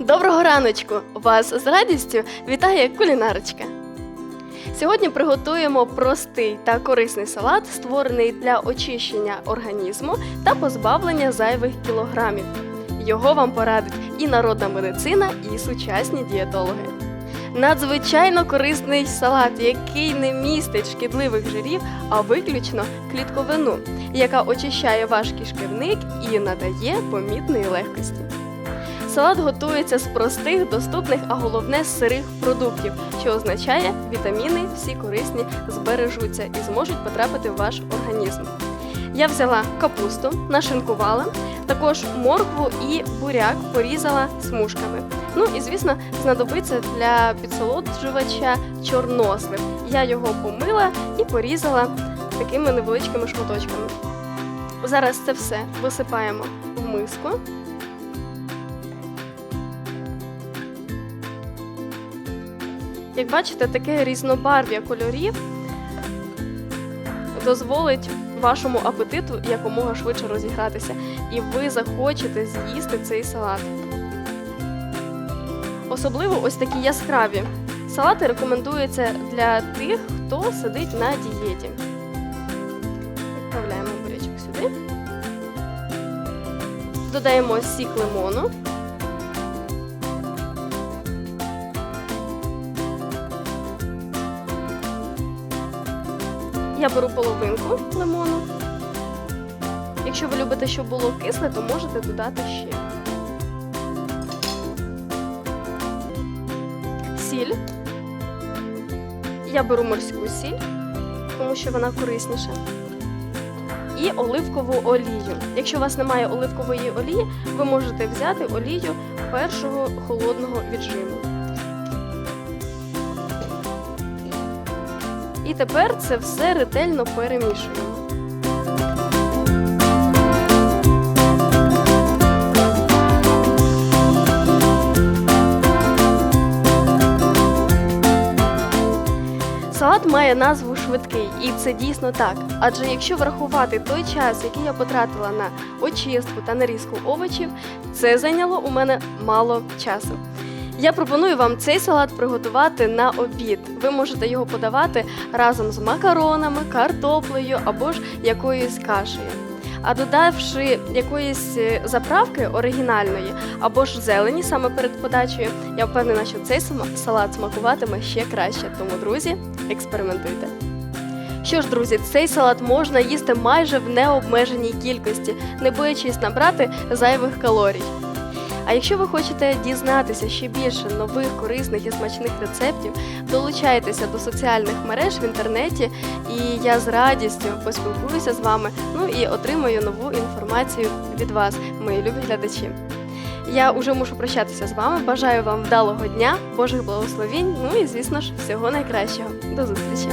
Доброго раночку! Вас з радістю вітає кулінарочка. Сьогодні приготуємо простий та корисний салат, створений для очищення організму та позбавлення зайвих кілограмів. Його вам порадить і народна медицина, і сучасні дієтологи. Надзвичайно корисний салат, який не містить шкідливих жирів, а виключно клітковину, яка очищає ваш кишківник і надає помітної легкості. Салат готується з простих, доступних, а головне з сирих продуктів, що означає, вітаміни всі корисні збережуться і зможуть потрапити в ваш організм. Я взяла капусту, нашинкувала, також моркву і буряк порізала смужками. Ну і звісно, знадобиться для підсолоджувача чорнослив. Я його помила і порізала такими невеличкими шматочками. Зараз це все висипаємо в миску. Як бачите, таке різнобарв'я кольорів дозволить вашому апетиту якомога швидше розігратися, і ви захочете з'їсти цей салат. Особливо ось такі яскраві салати рекомендуються для тих, хто сидить на дієті. Відправляємо бурячок сюди. Додаємо сік лимону. Я беру половинку лимону. Якщо ви любите, щоб було кисле, то можете додати ще. Сіль. Я беру морську сіль, тому що вона корисніша. І оливкову олію. Якщо у вас немає оливкової олії, ви можете взяти олію першого холодного віджиму. І тепер це все ретельно перемішуємо. Салат має назву швидкий, і це дійсно так. Адже якщо врахувати той час, який я потратила на очистку та нарізку овочів, це зайняло у мене мало часу. Я пропоную вам цей салат приготувати на обід. Ви можете його подавати разом з макаронами, картоплею або ж якоюсь кашею. А додавши якоїсь е, заправки оригінальної або ж зелені саме перед подачею, я впевнена, що цей салат смакуватиме ще краще. Тому, друзі, експериментуйте. Що ж, друзі, цей салат можна їсти майже в необмеженій кількості, не боячись набрати зайвих калорій. А якщо ви хочете дізнатися ще більше нових корисних і смачних рецептів, долучайтеся до соціальних мереж в інтернеті, і я з радістю поспілкуюся з вами. Ну і отримаю нову інформацію від вас, мої любі глядачі. Я уже мушу прощатися з вами. Бажаю вам вдалого дня, Божих благословінь. Ну і звісно ж, всього найкращого. До зустрічі!